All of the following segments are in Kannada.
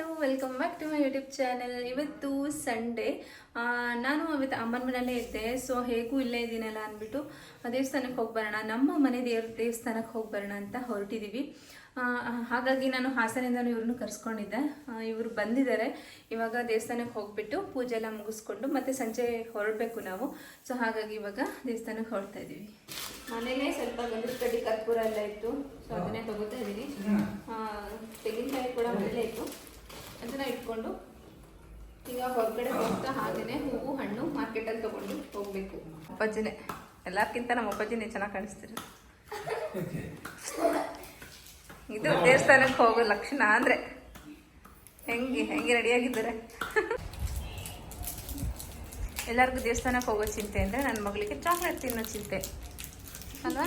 Hello welcome back to my YouTube channel ಇವತ್ತು ಸಂಡೇ ನಾನು ಅವತ್ತು ಅಮ್ಮನ ಮನೆಯಲ್ಲೇ ಇದ್ದೆ ಸೊ ಹೇಗೂ ಇಲ್ಲೇ ಇದ್ದೀನಲ್ಲ ಅಂದ್ಬಿಟ್ಟು ದೇವಸ್ಥಾನಕ್ಕೆ ಹೋಗಿ ಬರೋಣ ನಮ್ಮ ಮನೆ ದೇವ್ರ ದೇವಸ್ಥಾನಕ್ಕೆ ಹೋಗಿ ಬರೋಣ ಅಂತ ಹೊರಟಿದ್ದೀವಿ ಹಾಗಾಗಿ ನಾನು ಹಾಸನಿಂದ ಇವ್ರನ್ನೂ ಕರ್ಸ್ಕೊಂಡಿದ್ದೆ. ಇವರು ಬಂದಿದ್ದಾರೆ. ಇವಾಗ ದೇವಸ್ಥಾನಕ್ಕೆ ಹೋಗ್ಬಿಟ್ಟು ಪೂಜೆ ಎಲ್ಲ ಮುಗಿಸ್ಕೊಂಡು ಮತ್ತೆ ಸಂಜೆ ಹೊರಡಬೇಕು ನಾವು. ಸೊ ಹಾಗಾಗಿ ಇವಾಗ ದೇವಸ್ಥಾನಕ್ಕೆ ಹೊರಡ್ತಾ ಇದ್ದೀವಿ. ಮನೇಲೆ ಸ್ವಲ್ಪ ಗಂಧದ ಕಡ್ಡಿ ಕರ್ಪೂರ ಎಲ್ಲ ಇತ್ತು. ಸೊ ಅದನ್ನೇ ತಗೋತಾ ಇದ್ದೀನಿ. ತೆಂಗಿನಕಾಯಿ ಕೂಡ ಮನೇಲೆ ಇತ್ತು. ಅದನ್ನ ಇಟ್ಕೊಂಡು ಈಗ ಹೊರಗಡೆ ಹೋಗ್ತಾ ಹಾಗೇನೆ ಹೂವು ಹಣ್ಣು ಮಾರ್ಕೆಟಲ್ಲಿ ತಗೊಂಡು ಹೋಗ್ಬೇಕು. ಅಪ್ಪಾಜಿನೇ ಎಲ್ಲಕ್ಕಿಂತ ನಮ್ಮ ಅಪ್ಪಾಜಿನೇ ಚೆನ್ನಾಗಿ ಕಾಣಿಸ್ತೀರ ಇದು ದೇವಸ್ಥಾನಕ್ಕೆ ಹೋಗೋ ಲಕ್ಷಣ ಅಂದ್ರೆ. ಹೆಂಗೆ ಹೆಂಗೆ ರೆಡಿಯಾಗಿದ್ದಾರೆ ಎಲ್ಲರಿಗೂ ದೇವಸ್ಥಾನಕ್ಕೆ ಹೋಗೋ ಚಿಂತೆ ಅಂದರೆ ನನ್ನ ಮಗಳಿಗೆ ಚಾಕ್ಲೇಟ್ ತಿನ್ನೋ ಚಿಂತೆ. ಅಲ್ವಾ?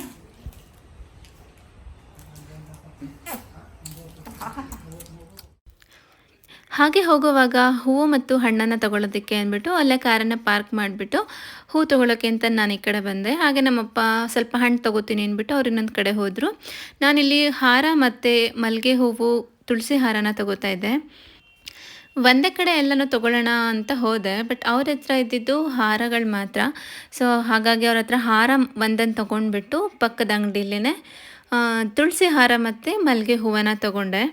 ಹಾಗೆ ಹೋಗುವಾಗ ಹೂವು ಮತ್ತು ಹಣ್ಣನ್ನು ತಗೊಳ್ಳೋದಕ್ಕೆ ಅಂದ್ಬಿಟ್ಟು ಅಲ್ಲೇ ಕಾರನ್ನು ಪಾರ್ಕ್ ಮಾಡಿಬಿಟ್ಟು ಹೂ ತೊಗೊಳಕ್ಕೆ ಅಂತ ನಾನು ಈ ಕಡೆ ಬಂದೆ. ಹಾಗೆ ನಮ್ಮಪ್ಪ ಸ್ವಲ್ಪ ಹಣ್ಣು ತೊಗೋತೀನಿ ಅಂದ್ಬಿಟ್ಟು ಅವ್ರು ಇನ್ನೊಂದು ಕಡೆ ಹೋದರು. ನಾನಿಲ್ಲಿ ಹಾರ ಮತ್ತು ಮಲ್ಲಿಗೆ ಹೂವು, ತುಳಸಿ ಹಾರನ ತಗೋತಾ ಇದ್ದೆ. ಒಂದೇ ಕಡೆ ಎಲ್ಲನೂ ತೊಗೊಳ್ಳೋಣ ಅಂತ ಹೋದೆ, ಬಟ್ ಅವ್ರ ಹತ್ರ ಇದ್ದಿದ್ದು ಹಾರಗಳು ಮಾತ್ರ. ಸೊ, ಹಾಗಾಗಿ ಅವ್ರ ಹತ್ರ ಹಾರ ಒಂದನ್ನು ತೊಗೊಂಡ್ಬಿಟ್ಟು ಪಕ್ಕದ ಅಂಗಡಿಲೇ ತುಳಸಿ ಹಾರ ಮತ್ತು ಮಲ್ಲಿಗೆ ಹೂವನ್ನ ತೊಗೊಂಡೆ.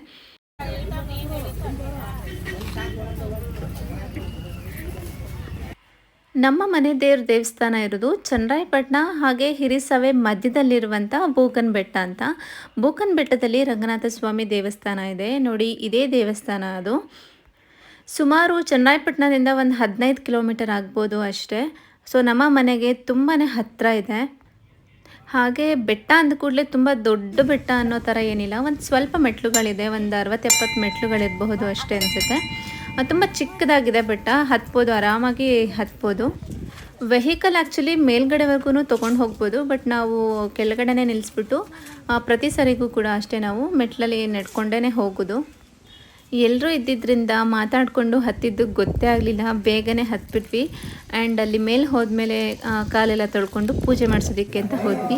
ನಮ್ಮ ಮನೆ ದೇವ್ರ ದೇವಸ್ಥಾನ ಇರೋದು ಚನ್ನರಾಯಪಟ್ಟಣ ಹಾಗೆ ಹಿರಿಸವೆ ಮಧ್ಯದಲ್ಲಿರುವಂಥ ಬೂಕನ್ ಬೆಟ್ಟ ಅಂತ. ಬೂಕನ್ ಬೆಟ್ಟದಲ್ಲಿ ರಂಗನಾಥ ಸ್ವಾಮಿ ದೇವಸ್ಥಾನ ಇದೆ. ನೋಡಿ, ಇದೇ ದೇವಸ್ಥಾನ ಅದು. ಸುಮಾರು ಚನ್ನರಾಯಪಟ್ಟಣದಿಂದ ಒಂದು ಹದಿನೈದು ಕಿಲೋಮೀಟರ್ ಆಗ್ಬೋದು ಅಷ್ಟೇ. ಸೊ, ನಮ್ಮ ಮನೆಗೆ ತುಂಬಾ ಹತ್ತಿರ ಇದೆ. ಹಾಗೆ ಬೆಟ್ಟ ಅಂದ ಕೂಡಲೇ ತುಂಬ ದೊಡ್ಡ ಬೆಟ್ಟ ಅನ್ನೋ ಥರ ಏನಿಲ್ಲ. ಒಂದು ಸ್ವಲ್ಪ ಮೆಟ್ಲುಗಳಿದೆ. ಒಂದು ಅರವತ್ತೆಪ್ಪತ್ತು ಮೆಟ್ಲುಗಳಿರಬಹುದು ಅಷ್ಟೇ ಅನಿಸುತ್ತೆ. ತುಂಬ ಚಿಕ್ಕದಾಗಿದೆ ಬೆಟ್ಟ ಹತ್ಬೋದು ಆರಾಮಾಗಿ ಹತ್ಬೋದು ವೆಹಿಕಲ್ ಆ್ಯಕ್ಚುಲಿ ಮೇಲ್ಗಡೆವರೆಗೂ ತೊಗೊಂಡು ಹೋಗ್ಬೋದು ಬಟ್ ನಾವು ಕೆಳಗಡೆನೇ ನಿಲ್ಲಿಸ್ಬಿಟ್ಟು ಪ್ರತಿ ಸರಿಗೂ ಕೂಡ ಅಷ್ಟೇ ನಾವು ಮೆಟ್ಲಲ್ಲಿ ನಡ್ಕೊಂಡೇ ಹೋಗೋದು ಎಲ್ಲರೂ ಇದ್ದಿದ್ದರಿಂದ ಮಾತಾಡಿಕೊಂಡು ಹತ್ತಿದ್ದು ಗೊತ್ತೇ ಆಗಲಿಲ್ಲ ಬೇಗನೆ ಹತ್ಬಿಟ್ವಿ ಆ್ಯಂಡ್ ಅಲ್ಲಿ ಮೇಲೆ ಹೋದ್ಮೇಲೆ ಕಾಲೆಲ್ಲ ತೊಳ್ಕೊಂಡು ಪೂಜೆ ಮಾಡಿಸೋದಕ್ಕೆ ಅಂತ ಹೋದ್ವಿ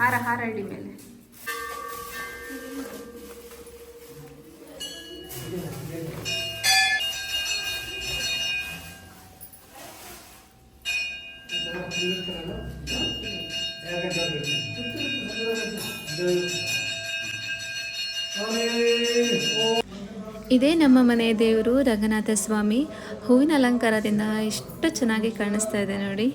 ಹಾರ ಹಾರ ಮೇಲೆ. ಇದೇ ನಮ್ಮ ಮನೆ ದೇವರು ರಂಗನಾಥ ಸ್ವಾಮಿ. ಹೂವಿನ ಅಲಂಕಾರದಿಂದ ಎಷ್ಟು ಚೆನ್ನಾಗಿ ಕಾಣಿಸ್ತಾ ಇದೆ ನೋಡಿ.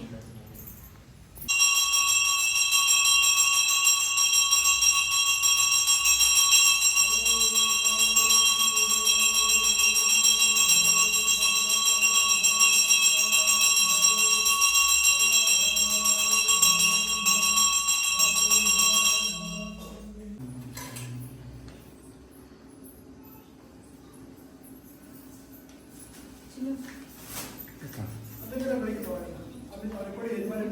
పెట్టుకోవాలి అవి మరి కూడా ఎదుమరి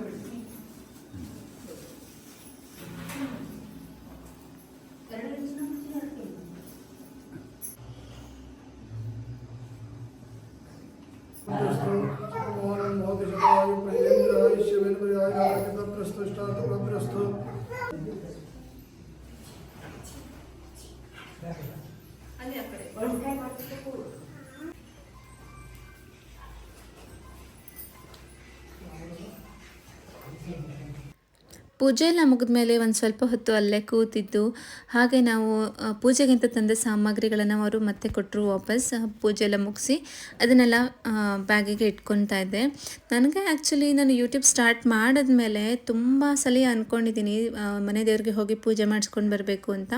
అది అక్కడే ಪೂಜೆ ಎಲ್ಲ ಮುಗಿದ್ಮೇಲೆ ಒಂದು ಸ್ವಲ್ಪ ಹೊತ್ತು ಅಲ್ಲೇ ಕೂತಿದ್ದು. ಹಾಗೆ ನಾವು ಪೂಜೆಗಿಂತ ತಂದ ಸಾಮಗ್ರಿಗಳನ್ನು ಅವರು ಮತ್ತೆ ಕೊಟ್ಟರು ವಾಪಸ್. ಪೂಜೆ ಎಲ್ಲ ಮುಗಿಸಿ ಅದನ್ನೆಲ್ಲ ಬ್ಯಾಗಿಗೆ ಇಟ್ಕೊತಾ ಇದ್ದೆ. ನನಗೆ ಆ್ಯಕ್ಚುಲಿ ನಾನು ಯೂಟ್ಯೂಬ್ ಸ್ಟಾರ್ಟ್ ಮಾಡಿದ್ಮೇಲೆ ತುಂಬ ಸಲ ಅಂದ್ಕೊಂಡಿದ್ದೀನಿ ಮನೆ ದೇವ್ರಿಗೆ ಹೋಗಿ ಪೂಜೆ ಮಾಡಿಸ್ಕೊಂಡು ಬರಬೇಕು ಅಂತ.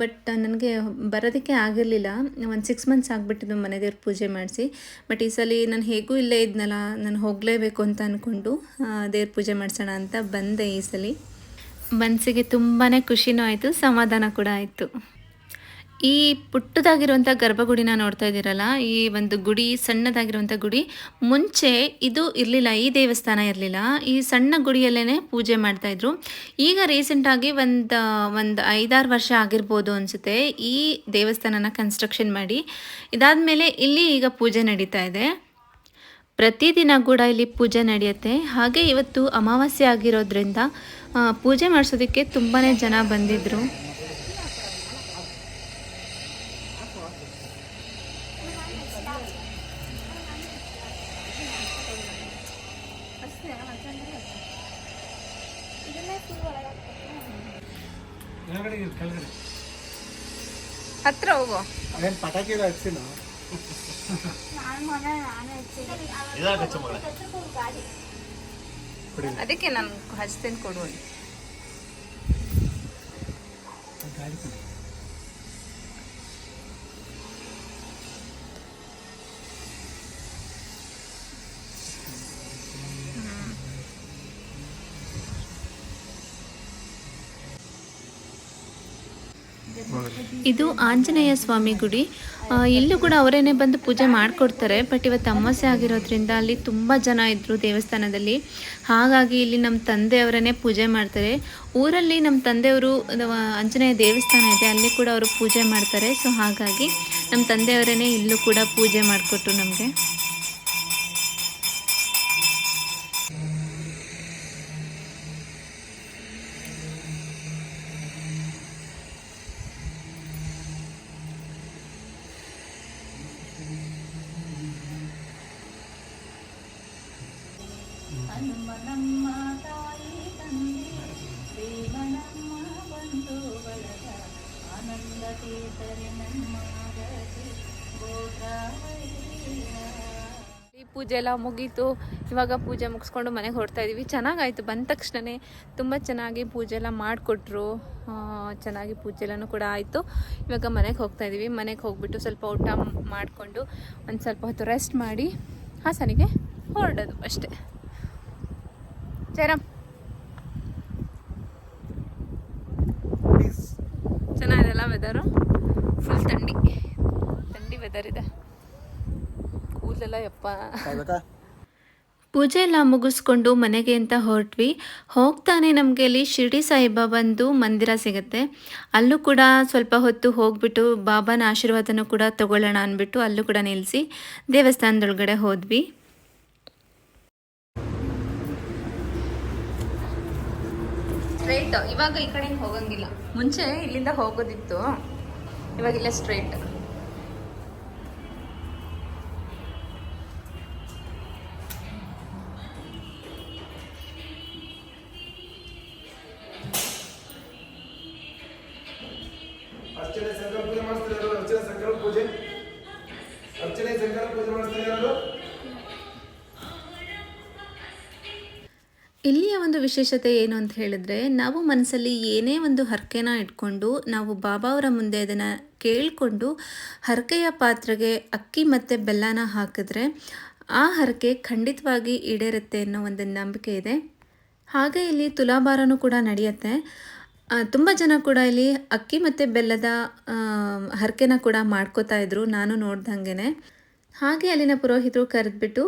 ಬಟ್ ನನಗೆ ಬರೋದಕ್ಕೆ ಆಗಿರಲಿಲ್ಲ. ಒಂದು ಸಿಕ್ಸ್ ಮಂತ್ಸ್ ಆಗಿಬಿಟ್ಟಿದ್ದು ಮನೆ ದೇವ್ರ ಪೂಜೆ ಮಾಡಿಸಿ. ಬಟ್ ಈ ಸಲ ನಾನು ಹೇಗೂ ಇಲ್ಲೇ ಇದ್ನಲ್ಲ, ನಾನು ಹೋಗಲೇಬೇಕು ಅಂತ ಅಂದ್ಕೊಂಡು ದೇವ್ರ ಪೂಜೆ ಮಾಡಿಸೋಣ ಅಂತ ಬಂದೆ ಈ ಸಲ ಮನಸ್ಸಿಗೆ ತುಂಬಾ ಖುಷಿನೂ ಆಯಿತು, ಸಮಾಧಾನ ಕೂಡ ಆಯಿತು. ಈ ಪುಟ್ಟದಾಗಿರುವಂಥ ಗರ್ಭಗುಡಿನ ನೋಡ್ತಾ ಇದ್ದೀರಲ್ಲ, ಈ ಒಂದು ಗುಡಿ ಸಣ್ಣದಾಗಿರುವಂಥ ಗುಡಿ, ಮುಂಚೆ ಇದು ಇರಲಿಲ್ಲ, ಈ ದೇವಸ್ಥಾನ ಇರಲಿಲ್ಲ, ಈ ಸಣ್ಣ ಗುಡಿಯಲ್ಲೇ ಪೂಜೆ ಮಾಡ್ತಾಯಿದ್ರು ಈಗ ರೀಸೆಂಟಾಗಿ ಒಂದು ಒಂದು ಐದಾರು ವರ್ಷ ಆಗಿರ್ಬೋದು ಅನಿಸುತ್ತೆ ಈ ದೇವಸ್ಥಾನನ ಕನ್ಸ್ಟ್ರಕ್ಷನ್ ಮಾಡಿ. ಇದಾದ ಮೇಲೆ ಇಲ್ಲಿ ಈಗ ಪೂಜೆ ನಡೀತಾ ಇದೆ. ಪ್ರತಿದಿನ ಕೂಡ ಇಲ್ಲಿ ಪೂಜೆ ನಡೆಯುತ್ತೆ. ಹಾಗೆ ಇವತ್ತು ಅಮಾವಾಸ್ಯೆ ಆಗಿರೋದ್ರಿಂದ ಪೂಜೆ ಮಾಡಿಸೋದಕ್ಕೆ ತುಂಬಾ ಜನ ಬಂದಿದ್ದರು ಹತ್ರ ಹೋಗೋ. ಪಟಾಕಿ ಎಲ್ಲ ಹಚ್ಚಿನ? ಅದಕ್ಕೆ ನಾನು ಹಚ್ತೇನೆ ಕೊಡುವ. ಇದು ಆಂಜನೇಯ ಸ್ವಾಮಿ ಗುಡಿ. ಇಲ್ಲೂ ಕೂಡ ಅವರೇನೆ ಬಂದು ಪೂಜೆ ಮಾಡಿಕೊಡ್ತಾರೆ ಬಟ್ ಇವತ್ತು ಅಮಾವಾಸ್ಯೆ ಆಗಿರೋದ್ರಿಂದ ಅಲ್ಲಿ ತುಂಬ ಜನ ಇದ್ದರು ದೇವಸ್ಥಾನದಲ್ಲಿ. ಹಾಗಾಗಿ ಇಲ್ಲಿ ನಮ್ಮ ತಂದೆಯವರನ್ನೇ ಪೂಜೆ ಮಾಡ್ತಾರೆ. ಊರಲ್ಲಿ ನಮ್ಮ ತಂದೆಯವರು ಆಂಜನೇಯ ದೇವಸ್ಥಾನ ಇದೆ, ಅಲ್ಲಿ ಕೂಡ ಅವರು ಪೂಜೆ ಮಾಡ್ತಾರೆ. ಸೊ ಹಾಗಾಗಿ ನಮ್ಮ ತಂದೆಯವರೇ ಇಲ್ಲೂ ಕೂಡ ಪೂಜೆ ಮಾಡಿಕೊಟ್ರು ನಮಗೆ. ಈ ಪೂಜೆ ಎಲ್ಲ ಮುಗೀತು. ಇವಾಗ ಪೂಜೆ ಮುಗಿಸ್ಕೊಂಡು ಮನೆಗೆ ಹೊರಡ್ತಾ ಇದೀವಿ. ಚೆನ್ನಾಗಾಯ್ತು. ಬಂದ ತಕ್ಷಣವೇ ತುಂಬ ಚೆನ್ನಾಗಿ ಪೂಜೆ ಎಲ್ಲ ಮಾಡಿಕೊಟ್ರು. ಚೆನ್ನಾಗಿ ಪೂಜೆ ಎಲ್ಲನೂ ಕೂಡ ಆಯಿತು. ಇವಾಗ ಮನೆಗೆ ಹೋಗ್ತಾ ಇದೀವಿ. ಮನೆಗೆ ಹೋಗ್ಬಿಟ್ಟು ಸ್ವಲ್ಪ ಊಟ ಮಾಡಿಕೊಂಡು ಒಂದು ಸ್ವಲ್ಪ ಹೊತ್ತು ರೆಸ್ಟ್ ಮಾಡಿ ಹಾಸನಿಗೆ ಹೊರಡೋದು ಅಷ್ಟೇ. ಜಯರಾಮ್ ಚೆನ್ನಾಗಿದೆಲ್ಲ ವೆದರು ಫುಲ್ ಥಂಡಿ. ಥಂಡಿ ವೆದರ್ ಇದೆ. ಕೂದಲೆಲ್ಲ ಯಪ್ಪ. ಪೂಜೆ ಎಲ್ಲ ಮುಗಿಸ್ಕೊಂಡು ಮನೆಗೆ ಅಂತ ಹೊರಟ್ವಿ. ಹೋಗ್ತಾನೆ ನಮಗೆ ಅಲ್ಲಿ ಶಿರ್ಡಿ ಸಾಯಿಬಾಬಂದು ಮಂದಿರ ಸಿಗುತ್ತೆ. ಅಲ್ಲೂ ಕೂಡ ಸ್ವಲ್ಪ ಹೊತ್ತು ಹೋಗ್ಬಿಟ್ಟು ಬಾಬಾನ ಆಶೀರ್ವಾದನೂ ಕೂಡ ತಗೊಳ್ಳೋಣ ಅಂದ್ಬಿಟ್ಟು ಅಲ್ಲೂ ಕೂಡ ನಿಲ್ಲಿಸಿ ದೇವಸ್ಥಾನದೊಳಗಡೆ ಹೋದ್ವಿ. ಸ್ಟ್ರೈಟ್ ಇವಾಗ ಈ ಕಡೆ ಹೋಗಂಗಿಲ್ಲ. ಮುಂಚೆ ಇಲ್ಲಿಂದ ಹೋಗೋದಿತ್ತು. ಇವಾಗ ಇಲ್ಲ ಸ್ಟ್ರೈಟ್ ಇಲ್ಲಿಯ ಒಂದು ವಿಶೇಷತೆ ಏನು ಅಂತ ಹೇಳಿದ್ರೆ, ನಾವು ಮನಸ್ಸಲ್ಲಿ ಏನೇ ಒಂದು ಹರಕೆನ ಇಟ್ಕೊಂಡು, ನಾವು ಬಾಬಾ ಅವರ ಮುಂದೆ ಅದನ್ನು ಕೇಳಿಕೊಂಡು ಹರಕೆಯ ಪಾತ್ರೆಗೆ ಅಕ್ಕಿ ಮತ್ತು ಬೆಲ್ಲನ ಹಾಕಿದ್ರೆ ಆ ಹರಕೆ ಖಂಡಿತವಾಗಿ ಈಡೇರುತ್ತೆ ಅನ್ನೋ ಒಂದು ನಂಬಿಕೆ ಇದೆ. ಹಾಗೆ ಇಲ್ಲಿ ತುಲಾಭಾರನೂ ಕೂಡ ನಡೆಯುತ್ತೆ. ತುಂಬ ಜನ ಕೂಡ ಇಲ್ಲಿ ಅಕ್ಕಿ ಮತ್ತು ಬೆಲ್ಲದ ಹರಕೆನ ಕೂಡ ಮಾಡ್ಕೋತಾ ಇದ್ರು. ನಾನು ನೋಡ್ದಂಗೆ ಹಾಗೆ ಅಲ್ಲಿನ ಪುರೋಹಿತರು ಕರೆದ್ಬಿಟ್ಟು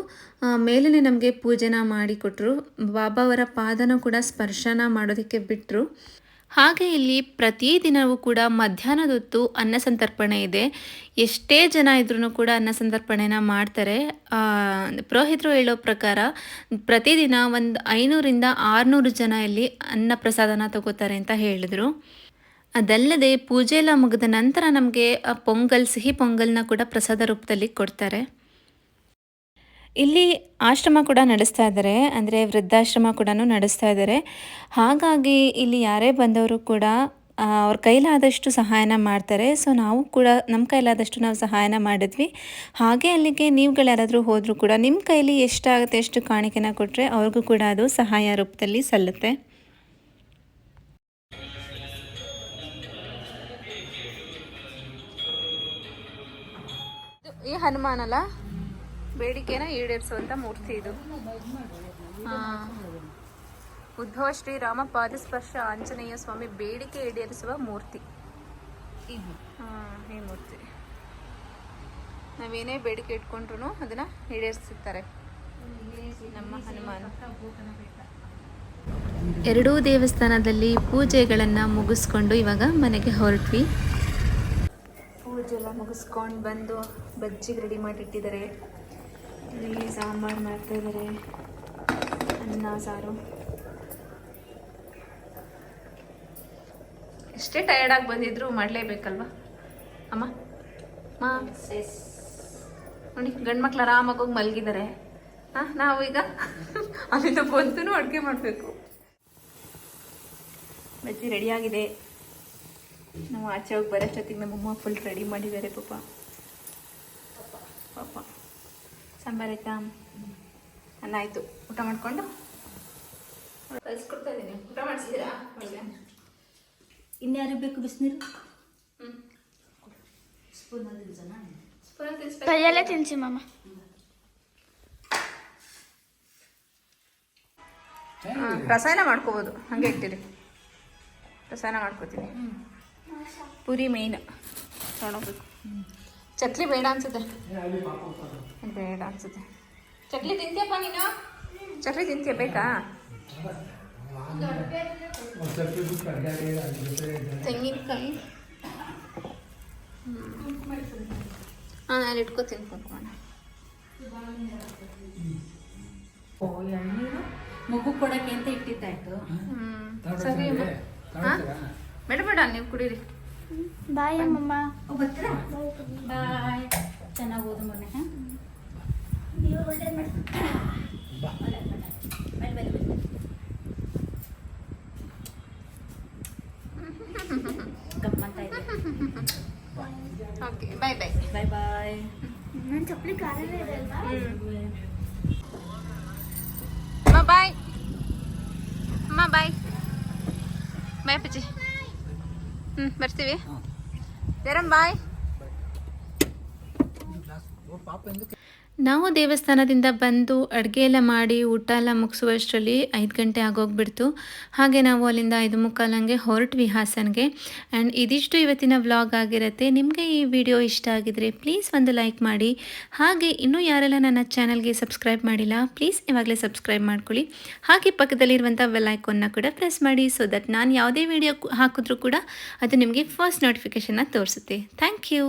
ಮೇಲೇ ನಮಗೆ ಪೂಜೆನ ಮಾಡಿಕೊಟ್ರು ಬಾಬಾವರ ಪಾದನ ಕೂಡ ಸ್ಪರ್ಶನ ಮಾಡೋದಕ್ಕೆ ಬಿಟ್ಟರು ಹಾಗೆ ಇಲ್ಲಿ ಪ್ರತಿದಿನವೂ ಕೂಡ ಮಧ್ಯಾಹ್ನದೊತ್ತು ಅನ್ನ ಸಂತರ್ಪಣೆ ಇದೆ. ಎಷ್ಟೇ ಜನ ಇದ್ರೂ ಕೂಡ ಅನ್ನ ಸಂತರ್ಪಣೆನ ಮಾಡ್ತಾರೆ. ಪುರೋಹಿತರು ಹೇಳೋ ಪ್ರಕಾರ ಪ್ರತಿದಿನ ಒಂದು ಐನೂರಿಂದ ಆರುನೂರು ಜನ ಇಲ್ಲಿ ಅನ್ನ ಪ್ರಸಾದನ ತಗೋತಾರೆ ಅಂತ ಹೇಳಿದರು. ಅದಲ್ಲದೆ ಪೂಜೆ ಎಲ್ಲ ಮುಗಿದ ನಂತರ ನಮಗೆ ಪೊಂಗಲ್, ಸಿಹಿ ಪೊಂಗಲ್ನ ಕೂಡ ಪ್ರಸಾದ ರೂಪದಲ್ಲಿ ಕೊಡ್ತಾರೆ. ಇಲ್ಲಿ ಆಶ್ರಮ ಕೂಡ ನಡೆಸ್ತಾ ಇದ್ದಾರೆ ಅಂದರೆ ವೃದ್ಧಾಶ್ರಮ ಕೂಡ ನಡೆಸ್ತಾ ಇದ್ದಾರೆ ಹಾಗಾಗಿ ಇಲ್ಲಿ ಯಾರೇ ಬಂದವರು ಕೂಡ ಅವ್ರ ಕೈಲಾದಷ್ಟು ಸಹಾಯನ ಮಾಡ್ತಾರೆ. ಸೊ, ನಾವು ಕೂಡ ನಮ್ಮ ಕೈಲಾದಷ್ಟು ನಾವು ಸಹಾಯನ ಮಾಡಿದ್ವಿ. ಹಾಗೆ ಅಲ್ಲಿಗೆ ನೀವುಗಳು ಯಾರಾದರೂ ಹೋದರೂ ಕೂಡ ನಿಮ್ಮ ಕೈಲಿ ಎಷ್ಟಾಗುತ್ತೆ, ಎಷ್ಟು ಕಾಣಿಕೆನ ಕೊಟ್ಟರೆ ಅವ್ರಿಗೂ ಕೂಡ ಅದು ಸಹಾಯ ರೂಪದಲ್ಲಿ ಸಲ್ಲುತ್ತೆ. ಹನುಮಾನಲ್ಲ ಬೇಡಿಕೆನ ಈಡೇರಿಸುವಂಥ ಮೂರ್ತಿ ಇದು. ಉದ್ಭವ ಶ್ರೀ ರಾಮ ಪಾದಸ್ಪರ್ಶ ಆಂಜನೇಯ ಸ್ವಾಮಿ ಬೇಡಿಕೆ ಈಡೇರಿಸುವ ಮೂರ್ತಿ. ಈ ಮೂರ್ತಿ. ನಾವೇನೇ ಬೇಡಿಕೆ ಇಟ್ಕೊಂಡ್ರು ಅದನ್ನ ಈಡೇರಿಸುತ್ತಾರೆ. ನಮ್ಮ ಹನುಮಾನ. ಎರಡೂ ದೇವಸ್ಥಾನದಲ್ಲಿ ಪೂಜೆಗಳನ್ನು ಮುಗಿಸ್ಕೊಂಡು ಇವಾಗ ಮನೆಗೆ ಹೊರಟ್ವಿ. ಪೂಜೆ ಎಲ್ಲ ಮುಗಿಸ್ಕೊಂಡು ಬಂದು ಬಜ್ಜಿಗೆ ರೆಡಿ ಮಾಡಿಟ್ಟಿದ್ದಾರೆ. ಇಲ್ಲಿ ಸಾಂಬಾರು ಮಾಡ್ತಾ ಇದ್ದಾರೆ. ಅನ್ನ, ಸಾರು. ಎಷ್ಟೇ ಟಯರ್ಡಾಗಿ ಬಂದಿದ್ರು ಮಾಡಲೇಬೇಕಲ್ವಾ? ಅಮ್ಮ, ಮಾ. ನೋಡಿ, ಗಂಡು ಮಕ್ಳು ಆರಾಮಾಗಿ ಹೋಗಿ ಮಲಗಿದ್ದಾರೆ. ಹಾಂ ನಾವು ಈಗ ಅಲ್ಲಿಂದ ಬಂತು ಅಡುಗೆ ಮಾಡಬೇಕು. ಬಜ್ಜಿ ರೆಡಿಯಾಗಿದೆ ನಾವು ಆಚೆ ಹೋಗಿ ಬರೋಷ್ಟೊತ್ತಿಗೆ ನಮ್ಮಮ್ಮ ಫುಲ್ ರೆಡಿ ಮಾಡಿದ್ದಾರೆ ಪಾಪ. ಪಾಪ ಸಾಂಬಾರು ಆಯ್ತಾ? ಅನ್ನ ಆಯಿತು. ಊಟ ಮಾಡಿಕೊಂಡು? ಕಳಿಸ್ಕೊಡ್ತಾ ಇದ್ದೀನಿ. ಊಟ ಮಾಡಿಸಿದ್ದೀರಾ? ಇನ್ಯಾರಿಗೆ ಇನ್ಯಾರು ಬೇಕು ಬಿಸಿನೀರು? ಕೈಯಲ್ಲೇ ತಿನ್ಸಿ ಮಾಮ. ರಸಾಯನ ಮಾಡ್ಕೋಬೋದು. ಹಾಗೆ ಇಟ್ಟಿರಿ. ರಸಾಯನ ಮಾಡ್ಕೋತೀನಿ. ಪುರಿ ಮೇಯ್ನ್ ತೊಗೊಂಡೋಗ್ಬೇಕು ಚಕ್ಲಿ ಬೇಡ ಅನ್ಸುತ್ತೆ. ಬೇಡ ಅನ್ಸುತ್ತೆ. ಚಕ್ಲಿ ತಿಂತೀಯಪ್ಪ ನೀನು? ಚಕ್ಲಿ ತಿಂತೀಯ ಬೇಕಾ? ತೆಂಗಿನಕಾಯಿ. ಹಾಂ ನಾನು ಇಟ್ಕೋತೀನಿ ಕುಂಕುಮನ ಓ ಎಳ್ನೀರು ಮಗು ಕೊಡಕ್ಕೆ ಅಂತ ಇಟ್ಟಿದ್ದಾಯ್ತು. ಹ್ಞೂ ಸರಿ ಅಮ್ಮ ಹಾಂ? ಬೇಡ ಬೇಡ ನೀವು ಕುಡೀರಿ. ಬಾಯ್ ಅಮ್ಮಮ್ಮ. ಓ, ಬರ್ತೀರಾ? ಬಾಯ್ ಚೆನ್ನಾಗಿ ಓದು ಮೊನ್ನೆ ಹಾಂ? ಗಮ್ಮಂತ ಇದೆ ಓಕೆ ಬಾಯ್ ಬಾಯ್. ಬಾಯ್ ಬಾಯ್. ನನ್ನ ಚಪ್ಪಲಿ ಕಾಲಲ್ಲೇ ಇದೆ ಅಲ್ವಾ? ಅಮ್ಮ ಬಾಯ್. ಅಮ್ಮ ಬಾಯ್. ಬಾಯ್ ಪಚ್ಚಿ ಹ್ಞೂ ಬರ್ತೀವಿ. ಜರಂ ಬಾಯ್. ನಾವು ದೇವಸ್ಥಾನದಿಂದ ಬಂದು ಅಡುಗೆ ಎಲ್ಲ ಮಾಡಿ ಊಟ ಎಲ್ಲ ಮುಗಿಸುವಷ್ಟರಲ್ಲಿ ಐದು ಗಂಟೆ ಆಗೋಗ್ಬಿಡ್ತು. ಹಾಗೆ ನಾವು ಅಲ್ಲಿಂದ ಐದು ಮುಕ್ಕಾಲಂಗೆ ಹೊರಟ್ವಿ ಹಾಸನ್ಗೆ. ಆ್ಯಂಡ್ ಇದಿಷ್ಟು ಇವತ್ತಿನ ವ್ಲಾಗ್ ಆಗಿರುತ್ತೆ. ನಿಮಗೆ ಈ ವಿಡಿಯೋ ಇಷ್ಟ ಆಗಿದರೆ ಪ್ಲೀಸ್ ಒಂದು ಲೈಕ್ ಮಾಡಿ. ಹಾಗೆ ಇನ್ನೂ ಯಾರೆಲ್ಲ ನನ್ನ ಚಾನಲ್ಗೆ ಸಬ್ಸ್ಕ್ರೈಬ್ ಮಾಡಿಲ್ಲ, ಪ್ಲೀಸ್ ಇವಾಗಲೇ ಸಬ್ಸ್ಕ್ರೈಬ್ ಮಾಡ್ಕೊಳ್ಳಿ. ಹಾಗೆ ಪಕ್ಕದಲ್ಲಿರುವಂಥ ಬೆಲ್ ಕೂಡ ಪ್ರೆಸ್ ಮಾಡಿ ಸೊ ದಟ್ ನಾನು ಯಾವುದೇ ವಿಡಿಯೋ ಹಾಕಿದ್ರೂ ಕೂಡ ಅದು ನಿಮಗೆ ಫಸ್ಟ್ ನೋಟಿಫಿಕೇಷನ್ನ ತೋರಿಸುತ್ತೆ. Thank you